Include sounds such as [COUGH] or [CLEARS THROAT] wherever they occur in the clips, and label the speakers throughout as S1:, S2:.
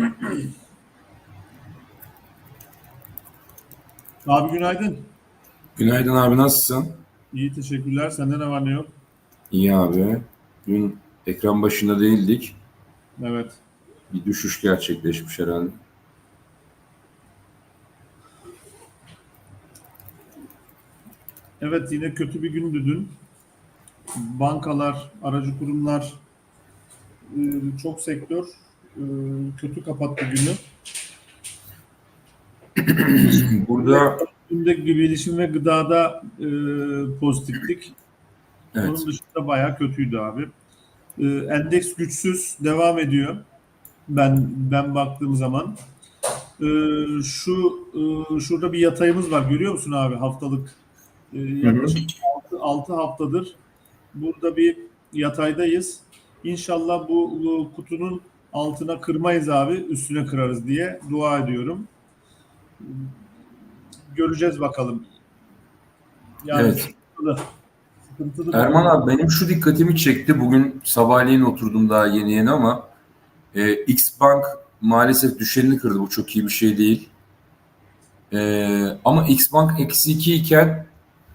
S1: [CLEARS THROAT] Abi günaydın.
S2: Günaydın abi nasılsın?
S1: İyi teşekkürler. Sende ne var ne yok?
S2: İyi abi. Dün ekran başında değildik.
S1: Evet.
S2: Bir düşüş gerçekleşmiş herhalde.
S1: Evet yine kötü bir gündü dün. Bankalar, aracı kurumlar, e, çok sektör kötü kapattı günü. [CLEARS THROAT]
S2: Burada
S1: Günde bilişim ve gıdada e, pozitiflik.
S2: evet,
S1: Onun dışında bayağı kötüydü abi. E, endeks güçsüz devam ediyor. Ben ben baktığım zaman. E, şu e, şurada bir yatayımız var. Görüyor musun abi haftalık? E, yaklaşık 6 haftadır burada bir yataydayız. İnşallah bu, bu kutunun altına kırmayız abi. Üstüne kırarız diye dua ediyorum. Göreceğiz bakalım. Yani
S2: Evet.
S1: sıkıntılı. Sıkıntılı.
S2: Erman abi benim şu dikkatimi çekti. Bugün sabahleyin oturdum daha yeni yeni ama e, X Bank maalesef düşenini kırdı. Bu çok iyi bir şey değil. E, ama X Bank eksi 2 iken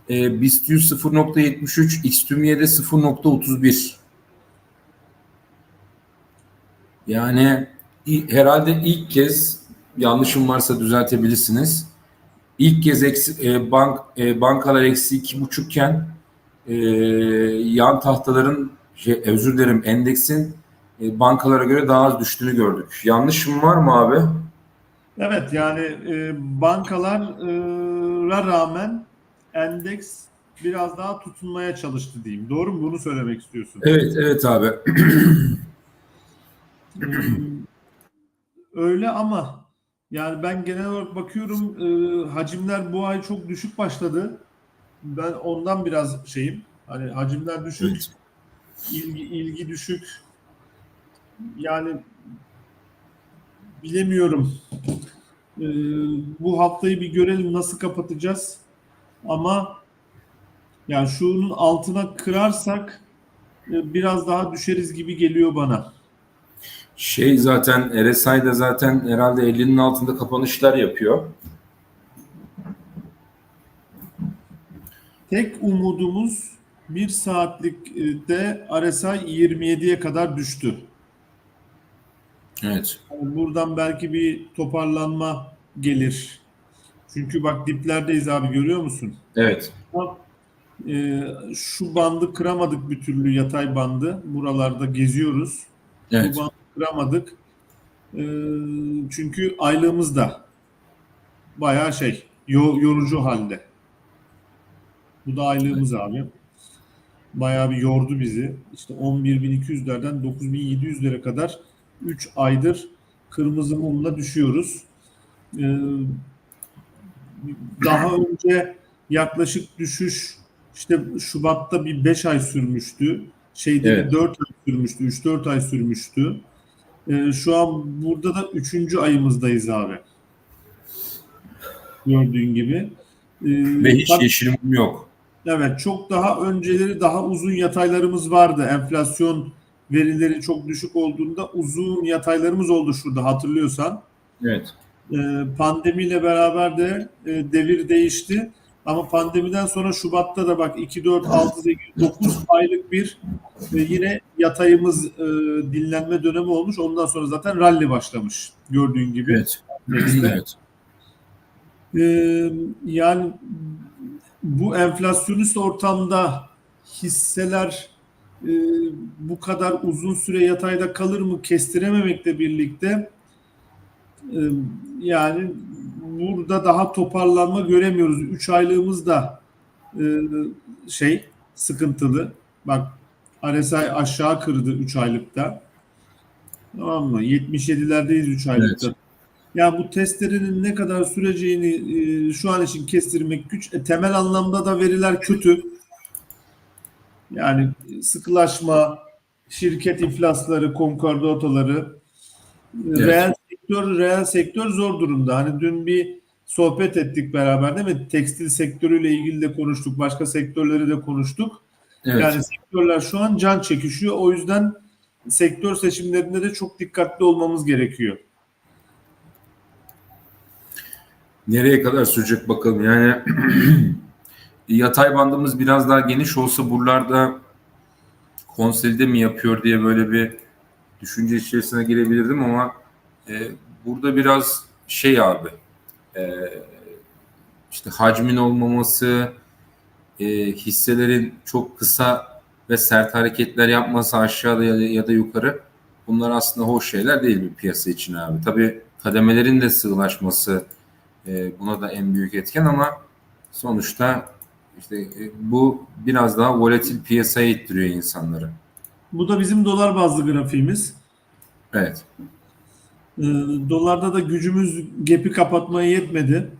S2: e, BIST 100 0.73, XTÜMYE'de 0.31. Yani herhalde ilk kez yanlışım varsa düzeltebilirsiniz. İlk kez eksi, e, bank e, bankalar eksi iki buçukken e, yan tahtaların şey, özür dilerim endeksin e, bankalara göre daha az düştüğünü gördük. Yanlışım var mı abi?
S1: Evet yani e, bankalara rağmen endeks biraz daha tutunmaya çalıştı diyeyim. Doğru mu? Bunu söylemek istiyorsun.
S2: Evet evet abi. [CLEARS THROAT]
S1: Hmm, Öyle ama yani ben genel olarak bakıyorum e, hacimler bu ay çok düşük başladı. Ben ondan biraz şeyim. Hani hacimler düşük,
S2: Evet.
S1: ilgi, ilgi düşük. Yani bilemiyorum. E, bu haftayı bir görelim nasıl kapatacağız. Ama yani şunun altına kırarsak e, biraz daha düşeriz gibi geliyor bana.
S2: Şey zaten RSI'de zaten herhalde 50'nin altında kapanışlar yapıyor.
S1: Tek umudumuz bir saatlikte RSI 27'ye kadar düştü.
S2: Evet.
S1: Yani buradan belki bir toparlanma gelir. Çünkü bak diplerdeyiz abi görüyor musun?
S2: Evet.
S1: Ama, e, şu bandı kıramadık bir türlü yatay bandı. Buralarda geziyoruz.
S2: Evet.
S1: Bu bandı kıramadık. E, çünkü aylığımız da bayağı şey yo- yorucu halde. Bu da aylığımız abi. Bayağı bir yordu bizi. İşte 11.200'lerden 9.700'lere kadar 3 aydır kırmızı mumla düşüyoruz. Ee, daha önce yaklaşık düşüş işte Şubat'ta bir 5 ay sürmüştü. Şeyde
S2: Evet.
S1: bir 4 ay sürmüştü. 3-4 ay sürmüştü. Ee, şu an burada da 3. ayımızdayız abi. Gördüğün gibi. Ee,
S2: Ve hiç
S1: tabii-
S2: yeşil mum yok.
S1: Evet, çok daha önceleri daha uzun yataylarımız vardı. Enflasyon verileri çok düşük olduğunda uzun yataylarımız oldu şurada hatırlıyorsan.
S2: Evet.
S1: Ee, pandemiyle beraber de e, devir değişti. Ama pandemiden sonra Şubat'ta da bak 2, 4, 6, 8, 9 aylık bir e, yine yatayımız e, dinlenme dönemi olmuş. Ondan sonra zaten rally başlamış gördüğün gibi.
S2: Evet. Evet.
S1: Ee, yani bu enflasyonist ortamda hisseler e, bu kadar uzun süre yatayda kalır mı kestirememekle birlikte e, yani burada daha toparlanma göremiyoruz. 3 aylığımız da e, şey sıkıntılı. Bak RSI aşağı kırdı 3 aylıkta. Tamam mı? 77'lerdeyiz 3 aylıkta.
S2: Evet.
S1: Ya bu testlerin ne kadar süreceğini e, şu an için kestirmek güç. E, temel anlamda da veriler kötü. Yani sıkılaşma, şirket iflasları, konkordatoları,
S2: Evet.
S1: reel sektör, reel sektör zor durumda. Hani dün bir sohbet ettik beraber değil mi? Tekstil sektörüyle ilgili de konuştuk, başka sektörleri de konuştuk.
S2: Evet.
S1: Yani sektörler şu an can çekişiyor. O yüzden sektör seçimlerinde de çok dikkatli olmamız gerekiyor.
S2: nereye kadar sürecek bakalım. Yani [CLEARS THROAT] yatay bandımız biraz daha geniş olsa buralarda konsolide mi yapıyor diye böyle bir düşünce içerisine girebilirdim ama e, burada biraz şey abi e, işte hacmin olmaması e, hisselerin çok kısa ve sert hareketler yapması aşağıda ya da, ya da yukarı bunlar aslında hoş şeyler değil bir piyasa için abi. Tabii kademelerin de sığlaşması e, buna da en büyük etken ama sonuçta işte e, bu biraz daha volatil piyasaya ittiriyor insanları.
S1: Bu da bizim dolar bazlı grafiğimiz.
S2: Evet.
S1: Ee, dolarda da gücümüz gap'i kapatmaya yetmedi.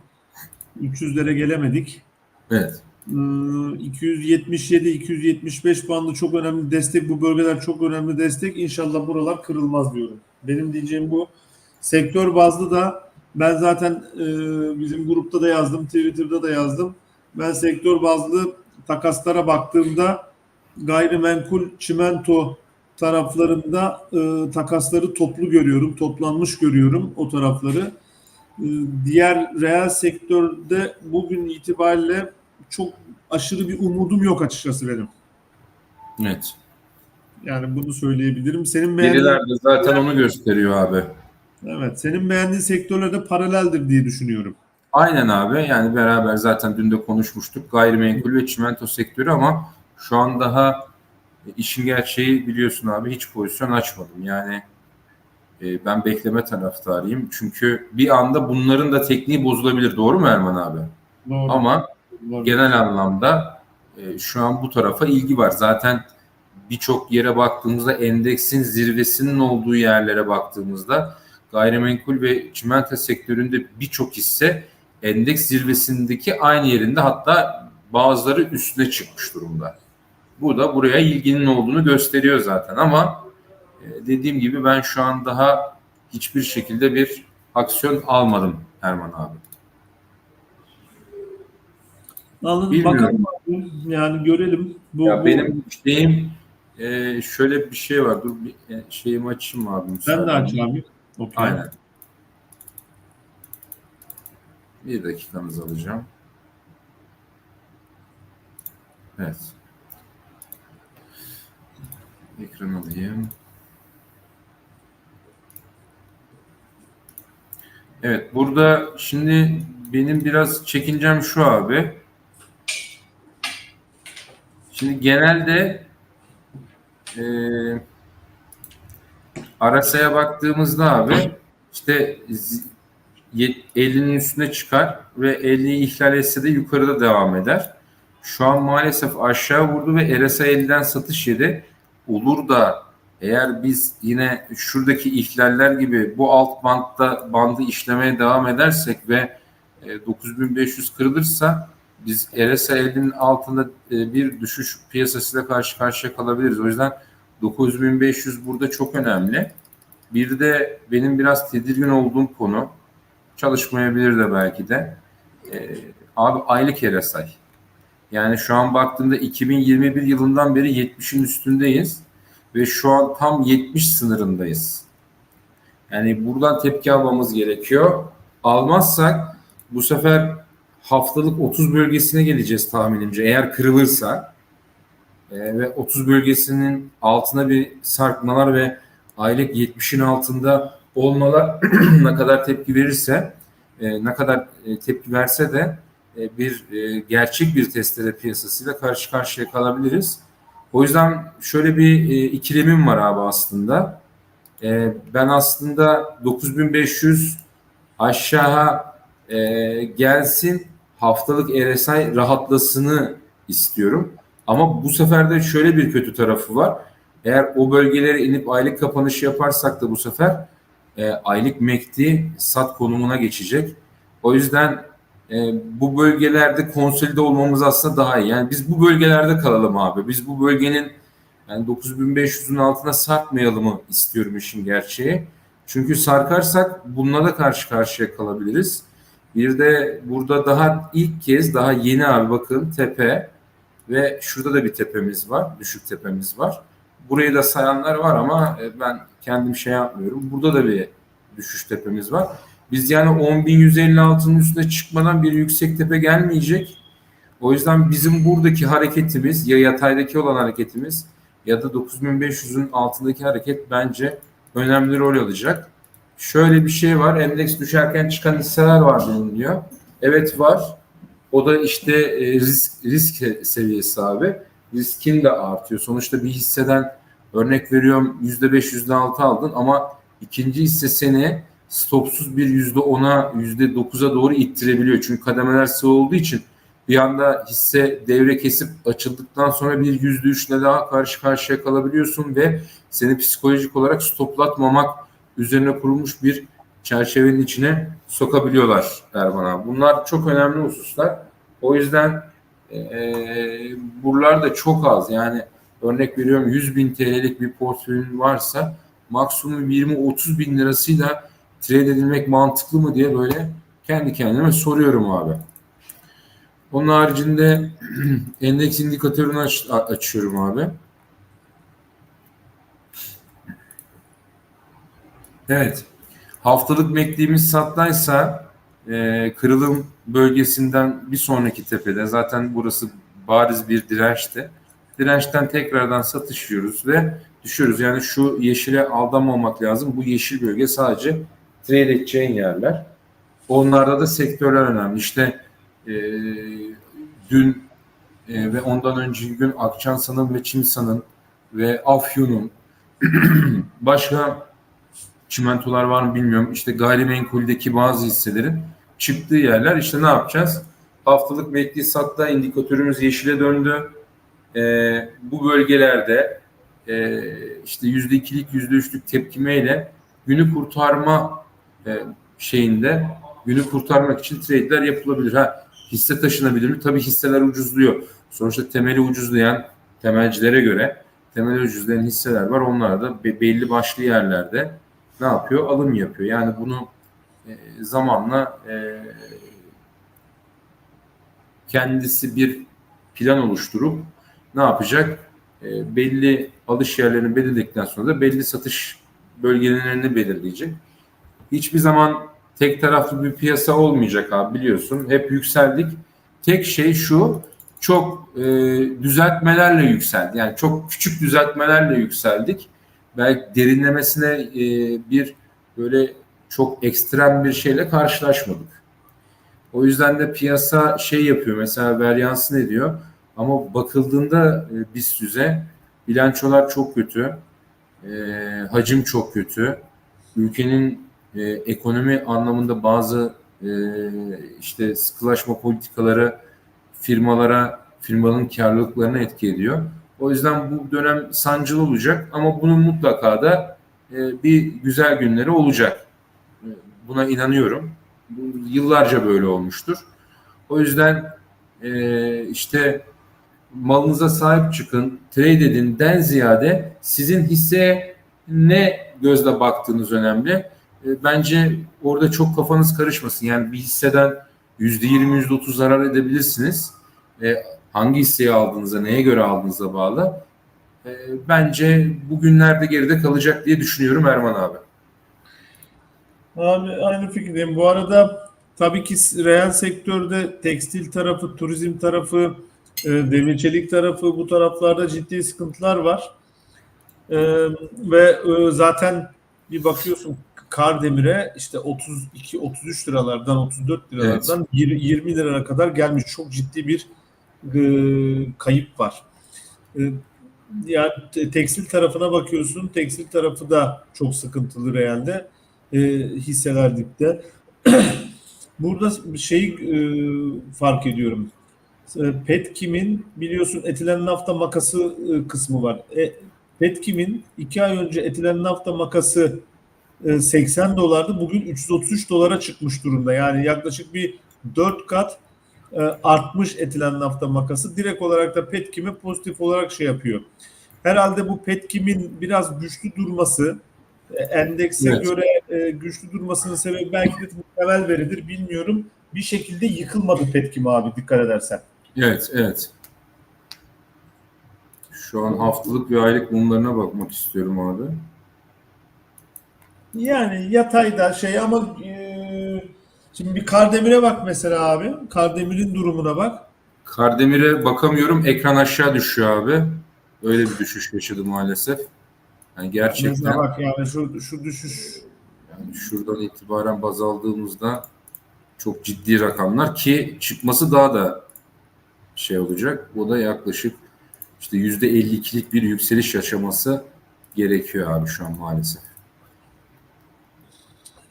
S1: 300'lere gelemedik.
S2: Evet.
S1: Ee, 277-275 bandı çok önemli destek. Bu bölgeler çok önemli destek. İnşallah buralar kırılmaz diyorum. Benim diyeceğim bu. Sektör bazlı da ben zaten e, bizim grupta da yazdım, Twitter'da da yazdım. Ben sektör bazlı takaslara baktığımda gayrimenkul çimento taraflarında e, takasları toplu görüyorum, toplanmış görüyorum o tarafları. E, diğer reel sektörde bugün itibariyle çok aşırı bir umudum yok açıkçası benim.
S2: Evet.
S1: Yani bunu söyleyebilirim. Senin beğendiğin,
S2: Veriler de zaten onu gösteriyor abi.
S1: evet, senin beğendiğin sektörlerde paraleldir diye düşünüyorum.
S2: Aynen abi. Yani beraber zaten dün de konuşmuştuk. Gayrimenkul ve çimento sektörü ama şu an daha işin gerçeği biliyorsun abi hiç pozisyon açmadım. Yani e, ben bekleme taraftarıyım. Çünkü bir anda bunların da tekniği bozulabilir. Doğru mu Erman abi?
S1: Doğru.
S2: Ama
S1: Doğru.
S2: genel anlamda e, şu an bu tarafa ilgi var. Zaten birçok yere baktığımızda endeksin zirvesinin olduğu yerlere baktığımızda gayrimenkul ve çimento sektöründe birçok hisse endeks zirvesindeki aynı yerinde hatta bazıları üstüne çıkmış durumda. Bu da buraya ilginin olduğunu gösteriyor zaten ama e, dediğim gibi ben şu an daha hiçbir şekilde bir aksiyon almadım Erman abi. Bilmiyorum.
S1: Bakalım. Yani görelim. Bu,
S2: Ya
S1: bu-
S2: benim şeyim e, şöyle bir şey var. Dur bir e, şeyimi açayım abi.
S1: sen de aç abi. Okey.
S2: Aynen. Bir dakikanızı alacağım. Evet. Ekran alayım. Evet burada şimdi benim biraz çekincem şu abi. Şimdi genelde eee Arasa'ya baktığımızda abi işte 50'nin üstüne çıkar ve 50'yi ihlal etse de yukarıda devam eder. Şu an maalesef aşağı vurdu ve RSI 50'den satış yedi. Olur da eğer biz yine şuradaki ihlaller gibi bu alt bantta bandı işlemeye devam edersek ve e, 9500 kırılırsa biz RSI 50'nin altında e, bir düşüş piyasasıyla karşı karşıya kalabiliriz. O yüzden 9500 burada çok önemli. Bir de benim biraz tedirgin olduğum konu çalışmayabilir de belki de. Ee, abi aylık RSI. Yani şu an baktığımda 2021 yılından beri 70'in üstündeyiz ve şu an tam 70 sınırındayız. Yani buradan tepki almamız gerekiyor. Almazsak bu sefer haftalık 30 bölgesine geleceğiz tahminimce eğer kırılırsa. Ee, ve 30 bölgesinin altına bir sarkmalar ve aylık 70'in altında olmalar [CLEARS THROAT] ne kadar tepki verirse e, ne kadar e, tepki verse de e, bir e, gerçek bir testere piyasasıyla karşı karşıya kalabiliriz. O yüzden şöyle bir e, ikilemim var abi aslında. E, ben aslında 9500 aşağı e, gelsin haftalık RSI rahatlasını istiyorum. Ama bu sefer de şöyle bir kötü tarafı var. Eğer o bölgelere inip aylık kapanış yaparsak da bu sefer e, aylık mekti sat konumuna geçecek. O yüzden e, bu bölgelerde konsolide olmamız aslında daha iyi. Yani biz bu bölgelerde kalalım abi. Biz bu bölgenin yani 9500'ün altına sarkmayalım mı istiyorum işin gerçeği. Çünkü sarkarsak bununla da karşı karşıya kalabiliriz. Bir de burada daha ilk kez daha yeni abi bakın tepe ve şurada da bir tepemiz var. Düşük tepemiz var. Burayı da sayanlar var ama e, ben kendim şey yapmıyorum. Burada da bir düşüş tepemiz var. Biz yani 10.156'nın üstüne çıkmadan bir yüksek tepe gelmeyecek. O yüzden bizim buradaki hareketimiz ya yataydaki olan hareketimiz ya da 9500'ün altındaki hareket bence önemli rol alacak. Şöyle bir şey var. Endeks düşerken çıkan hisseler var deniliyor. Evet var. O da işte e, risk risk seviyesi abi. Riskin de artıyor. Sonuçta bir hisseden örnek veriyorum %5 %6 aldın ama ikinci hisse seni stopsuz bir %10'a %9'a doğru ittirebiliyor. Çünkü kademeler sığ olduğu için bir anda hisse devre kesip açıldıktan sonra bir %3'le daha karşı karşıya kalabiliyorsun ve seni psikolojik olarak stoplatmamak üzerine kurulmuş bir çerçevenin içine sokabiliyorlar Erman abi. Bunlar çok önemli hususlar. O yüzden e, buralar da çok az. Yani örnek veriyorum 100 bin TL'lik bir portföyün varsa maksimum 20-30 bin lirasıyla trade edilmek mantıklı mı diye böyle kendi kendime soruyorum abi. Onun haricinde [CLEARS THROAT] endeks indikatörünü aç, açıyorum abi. Evet. Haftalık beklediğimiz sattaysa e, kırılım bölgesinden bir sonraki tepede zaten burası bariz bir dirençti. Dirençten tekrardan satışıyoruz ve düşüyoruz. Yani şu yeşile aldanmamak lazım. Bu yeşil bölge sadece trade edeceğin yerler. Onlarda da sektörler önemli. İşte e, dün e, ve ondan önceki gün Akçansa'nın ve Çimsa'nın ve Afyon'un [CLEARS THROAT] başka çimentolar var mı bilmiyorum. İşte gayrimenkuldeki bazı hisselerin çıktığı yerler. İşte ne yapacağız? Haftalık bekli satta indikatörümüz yeşile döndü. Ee, bu bölgelerde e, işte yüzde ikilik yüzde üçlük tepkimeyle günü kurtarma e, şeyinde günü kurtarmak için trade'ler yapılabilir. Ha hisse taşınabilir mi? Tabii hisseler ucuzluyor. Sonuçta temeli ucuzlayan temelcilere göre temeli ucuzlayan hisseler var. Onlar da belli başlı yerlerde ne yapıyor? Alım yapıyor. Yani bunu e, zamanla e, kendisi bir plan oluşturup ne yapacak? Belli alış yerlerini belirledikten sonra da belli satış bölgelerini belirleyecek. Hiçbir zaman tek taraflı bir piyasa olmayacak abi biliyorsun. Hep yükseldik. Tek şey şu çok e, düzeltmelerle yükseldi. Yani çok küçük düzeltmelerle yükseldik. Belki derinlemesine e, bir böyle çok ekstrem bir şeyle karşılaşmadık. O yüzden de piyasa şey yapıyor mesela varyansı ne diyor ama bakıldığında e, BIST yüze bilançolar çok kötü, e, hacim çok kötü, ülkenin e, ekonomi anlamında bazı e, işte sıkılaşma politikaları firmalara, firmanın karlılıklarına etki ediyor. O yüzden bu dönem sancılı olacak ama bunun mutlaka da e, bir güzel günleri olacak. E, buna inanıyorum. Bu, yıllarca böyle olmuştur. O yüzden e, işte malınıza sahip çıkın, trade edin den ziyade sizin hisseye ne gözle baktığınız önemli. E, bence orada çok kafanız karışmasın. Yani bir hisseden %20, %30 zarar edebilirsiniz. E, hangi hisseyi aldığınıza, neye göre aldığınıza bağlı. E, bence bugünlerde geride kalacak diye düşünüyorum Erman abi.
S1: Abi aynı fikirdeyim. Bu arada tabii ki reel sektörde tekstil tarafı, turizm tarafı, e, demir çelik tarafı bu taraflarda ciddi sıkıntılar var. E, ve e, zaten bir bakıyorsun Kardemir'e işte 32 33 liralardan 34 liralardan evet. 20 liraya kadar gelmiş. Çok ciddi bir e, kayıp var. E, yani tekstil tarafına bakıyorsun. Tekstil tarafı da çok sıkıntılı realde. E, hisseler dipte. [CLEARS THROAT] Burada bir şey e, fark ediyorum. E, Petkim'in biliyorsun etilen nafta makası e, kısmı var. E, Petkim'in iki ay önce etilen nafta makası 80 dolardı. Bugün 333 dolara çıkmış durumda. Yani yaklaşık bir 4 kat artmış etilen nafta makası. Direkt olarak da Petkim'e pozitif olarak şey yapıyor. Herhalde bu Petkim'in biraz güçlü durması endekse evet. göre güçlü durmasının sebebi belki de temel veridir bilmiyorum. Bir şekilde yıkılmadı Petkim abi dikkat edersen.
S2: Evet, evet. Şu an haftalık ve aylık mumlarına bakmak istiyorum abi.
S1: Yani yatayda şey ama e, Şimdi bir Kardemir'e bak mesela abi. Kardemir'in durumuna bak.
S2: Kardemir'e bakamıyorum. Ekran aşağı düşüyor abi. Öyle bir düşüş yaşadı maalesef. Yani gerçekten
S1: Mesela bak yani şu, şu düşüş
S2: yani şuradan itibaren baz aldığımızda çok ciddi rakamlar ki çıkması daha da şey olacak. Bu da yaklaşık işte yüzde 52'lik bir yükseliş yaşaması gerekiyor abi şu an maalesef.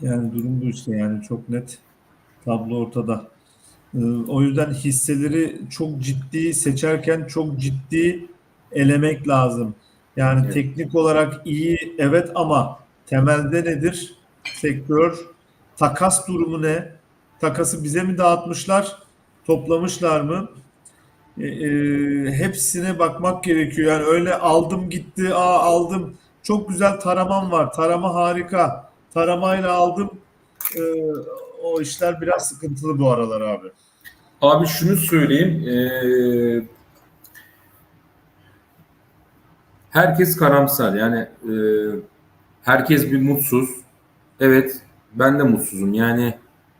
S1: Yani durum bu işte yani çok net tablo ortada. Ee, o yüzden hisseleri çok ciddi seçerken çok ciddi elemek lazım. Yani
S2: Evet.
S1: teknik olarak iyi evet ama temelde nedir? Sektör takas durumu ne? Takası bize mi dağıtmışlar? Toplamışlar mı? E, e, hepsine bakmak gerekiyor. Yani öyle aldım gitti, aa aldım. Çok güzel taramam var. Tarama harika. Taramayla aldım. E, o işler biraz sıkıntılı bu aralar abi.
S2: Abi şunu söyleyeyim. eee, herkes karamsar. Yani eee, herkes bir mutsuz. Evet ben de mutsuzum. Yani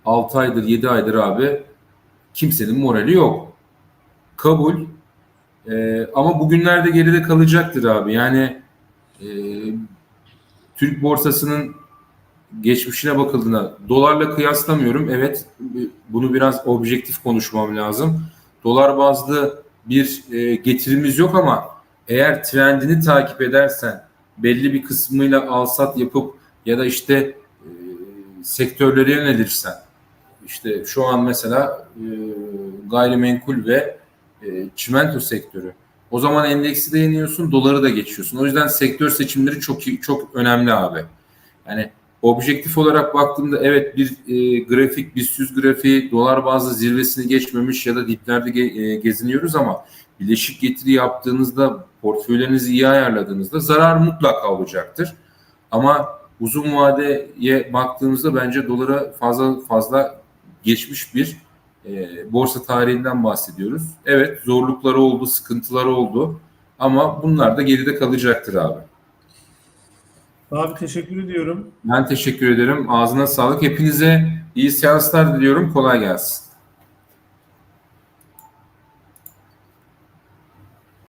S2: 6 aydır 7 aydır abi kimsenin morali yok. Kabul. Eee, ama bugünlerde geride kalacaktır abi. Yani eee, Türk borsasının geçmişine bakıldığında dolarla kıyaslamıyorum. Evet bunu biraz objektif konuşmam lazım. Dolar bazlı bir e, getirimiz yok ama eğer trendini takip edersen belli bir kısmıyla alsat yapıp ya da işte e, sektörlere yönelirsen işte şu an mesela e, gayrimenkul ve e, çimento sektörü. O zaman endeksi de yeniyorsun, doları da geçiyorsun. O yüzden sektör seçimleri çok çok önemli abi. Yani objektif olarak baktığımda evet bir e, grafik, BIST 100 grafiği dolar bazlı zirvesini geçmemiş ya da diplerde ge- e, geziniyoruz ama bileşik getiri yaptığınızda, portföylerinizi iyi ayarladığınızda zarar mutlaka olacaktır. Ama uzun vadeye baktığımızda bence dolara fazla fazla geçmiş bir e, borsa tarihinden bahsediyoruz. Evet zorlukları oldu, sıkıntıları oldu ama bunlar da geride kalacaktır abi.
S1: Abi teşekkür ediyorum.
S2: Ben teşekkür ederim. Ağzına sağlık. Hepinize iyi seanslar diliyorum. Kolay gelsin.